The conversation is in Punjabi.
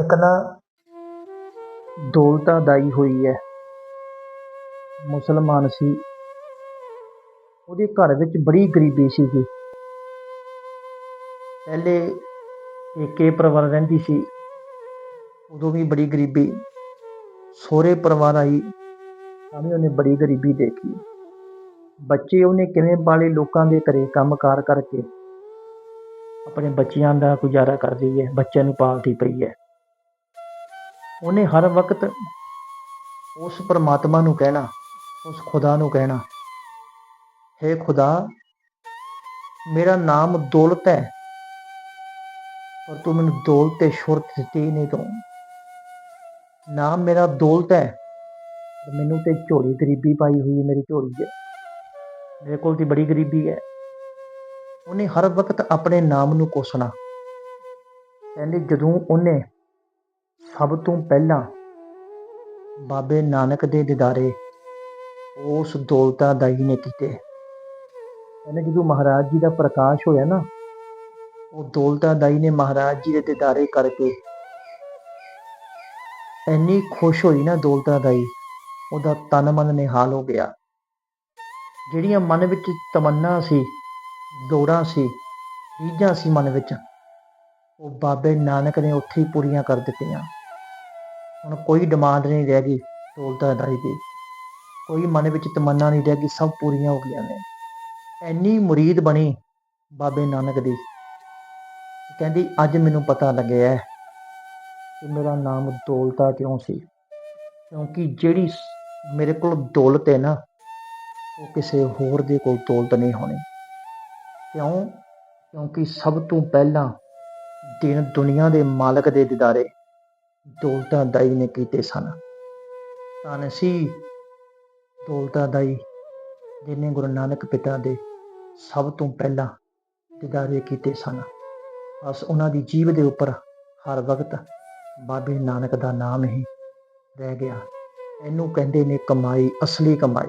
ਇੱਕ ਨਾ ਦੌਲਤਾਦਾਈ ਹੋਈ ਹੈ। ਮੁਸਲਮਾਨ ਸੀ। ਉਹਦੇ ਘਰ ਵਿੱਚ ਬੜੀ ਗਰੀਬੀ ਸੀਗੀ। ਪਹਿਲੇ ਏਕੇ ਪਰਿਵਾਰ ਰਹਿੰਦੀ ਸੀ। ਉਦੋਂ ਵੀ ਬੜੀ ਗਰੀਬੀ। ਸਹੁਰੇ ਪਰਿਵਾਰ ਆਈ ਤਾਂ ਵੀ ਉਹਨੇ ਬੜੀ ਗਰੀਬੀ ਦੇਖੀ। ਬੱਚੇ ਉਹਨੇ ਕਿਵੇਂ ਪਾਲੇ ਲੋਕਾਂ ਦੇ ਘਰੇ ਕੰਮਕਾਰ ਕਰਕੇ। ਆਪਣੇ ਬੱਚਿਆਂ ਦਾ ਗੁਜ਼ਾਰਾ ਕਰਦੀ ਹੈ। ਬੱਚਿਆਂ ਨੂੰ ਪਾਲਦੀ ਪਈ ਹੈ। ਉਹਨੇ ਹਰ ਵਕਤ ਉਸ ਪਰਮਾਤਮਾ ਨੂੰ ਕਹਿਣਾ, ਉਸ ਖੁਦਾ ਨੂੰ ਕਹਿਣਾ, ਹੈ ਖੁਦਾ, ਮੇਰਾ ਨਾਮ ਦੌਲਤ ਹੈ, ਪਰ ਤੂੰ ਮੈਨੂੰ ਦੌਲਤ ਤੇ ਸ਼ੁਰਤ ਦਿੱਤੀ ਨਹੀਂ ਤੂੰ। ਨਾਮ ਮੇਰਾ ਦੌਲਤ ਹੈ ਮੈਨੂੰ ਤੇ ਝੋਲੀ ਗਰੀਬੀ ਪਾਈ ਹੋਈ ਹੈ ਮੇਰੀ ਝੋਲੀ 'ਚ। ਮੇਰੇ ਕੋਲ ਤੇ ਬੜੀ ਗਰੀਬੀ ਹੈ। ਉਹਨੇ ਹਰ ਵਕਤ ਆਪਣੇ ਨਾਮ ਨੂੰ ਕੋਸਣਾ। ਕਹਿੰਦੇ ਜਦੋਂ ਉਹਨੇ ਸਭ ਤੋਂ ਪਹਿਲਾਂ ਬਾਬੇ ਨਾਨਕ ਦੇ ਦਿਦਾਰੇ ਉਸ ਦੌਲਤਾ ਦਾਈ ਨੇ ਕੀਤੇ। ਕਹਿੰਦੇ ਜਦੋਂ ਮਹਾਰਾਜ ਜੀ ਦਾ ਪ੍ਰਕਾਸ਼ ਹੋਇਆ ਨਾ, ਉਹ ਦੌਲਤਾ ਦਾਈ ਨੇ ਮਹਾਰਾਜ ਜੀ ਦੇ ਦਿਦਾਰੇ ਕਰਕੇ। ਇੰਨੀ ਖੁਸ਼ ਹੋਈ ਨਾ ਦੌਲਤਾ ਦਾਈ ਉਹਦਾ ਤਨ ਮਨ ਨਿਹਾਲ ਹੋ ਗਿਆ। ਜਿਹੜੀਆਂ ਮਨ ਵਿੱਚ ਤਮੰਨਾ ਸੀ ਦੌੜਾਂ ਸੀ, ਚੀਜਾਂ ਸੀ ਮਨ ਵਿੱਚ, ਉਹ ਬਾਬੇ ਨਾਨਕ ਨੇ ਉੱਥੇ ਹੀ ਪੂਰੀਆਂ ਕਰ ਦਿੱਤੀਆਂ। ਹੁਣ ਕੋਈ ਡਿਮਾਂਡ ਨਹੀਂ ਰਹਿ ਗਈ ਦੌਲਤਾਂ ਦਾਈ ਦੀ ਕੋਈ ਮਨ ਵਿੱਚ ਤਮੰਨਾ ਨਹੀਂ ਰਹਿ ਗਈ, ਸਭ ਪੂਰੀਆਂ ਹੋ ਗਈਆਂ ਨੇ। ਇੰਨੀ ਮੁਰੀਦ ਬਣੀ ਬਾਬੇ ਨਾਨਕ ਦੀ। ਕਹਿੰਦੀ, ਅੱਜ ਮੈਨੂੰ ਪਤਾ ਲੱਗਿਆ ਕਿ ਮੇਰਾ ਨਾਮ ਦੌਲਤਾ ਕਿਉਂ ਸੀ। ਕਿਉਂਕਿ ਜਿਹੜੀ ਮੇਰੇ ਕੋਲ ਦੌਲਤ ਹੈ ਨਾ, ਉਹ ਕਿਸੇ ਹੋਰ ਦੇ ਕੋਲ ਦੌਲਤ ਨਹੀਂ ਹੋਣੀ। ਕਿਉਂ? ਕਿਉਂਕਿ ਸਭ ਤੋਂ ਪਹਿਲਾਂ ਦਿਨ ਦੁਨੀਆ ਦੇ ਮਾਲਕ ਦੇ ਦਿਦਾਰੇ ਦੌਲਤਾਂ ਦਾਈ ਨੇ ਕੀਤੇ ਸਨ। ਧੰਨ ਸੀ ਦੌਲਤਾਂ ਦਾਈ ਜਿਹਨੇ ਗੁਰੂ ਨਾਨਕ ਪਿਤਾ ਦੇ ਸਭ ਤੋਂ ਪਹਿਲਾਂ ਦਿਦਾਰੇ ਕੀਤੇ ਸਨ। ਬਸ ਉਹਨਾਂ ਦੀ ਜੀਵ ਦੇ ਉੱਪਰ ਹਰ ਵਕਤ ਬਾਬੇ ਨਾਨਕ ਦਾ ਨਾਮ ਹੀ ਰਹਿ ਗਿਆ। ਇਹਨੂੰ ਕਹਿੰਦੇ ਨੇ ਕਮਾਈ, ਅਸਲੀ ਕਮਾਈ।